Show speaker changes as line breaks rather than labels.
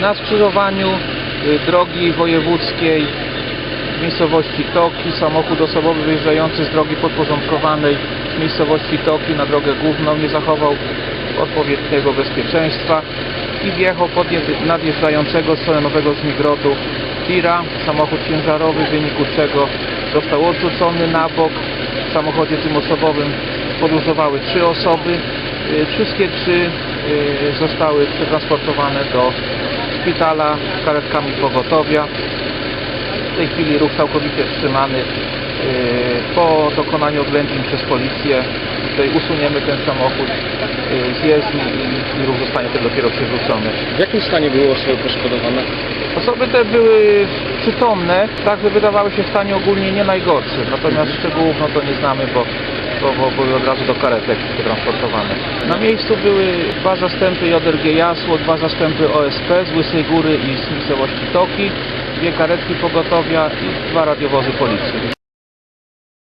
Na skrzyżowaniu y, drogi wojewódzkiej w miejscowości Toki samochód osobowy wyjeżdżający z drogi podporządkowanej z miejscowości Toki na drogę główną nie zachował odpowiedniego bezpieczeństwa i wjechał pod nadjeżdżającego z strony Nowego Żmigrodu tira, samochód ciężarowy, w wyniku czego został odrzucony na bok. W samochodzie tym osobowym podróżowały trzy osoby. Y, Wszystkie trzy y, zostały przetransportowane do szpitala karetkami pogotowia. W tej chwili ruch całkowicie wstrzymany. Yy, Po dokonaniu oględzin przez policję tutaj usuniemy ten samochód yy, z jezdni i, ruch zostanie wtedy dopiero przywrócony.
W jakim stanie były osoby poszkodowane?
Osoby te były przytomne, także wydawały się w stanie ogólnie nie najgorszym, natomiast szczegółów no to nie znamy, bo, bo, były od razu do karetek przetransportowane. Na miejscu były dwa zastępy JRG Jasło, dwa zastępy OSP z Łysej Góry i z miejscowości Toki, dwie karetki pogotowia i dwa radiowozy policji.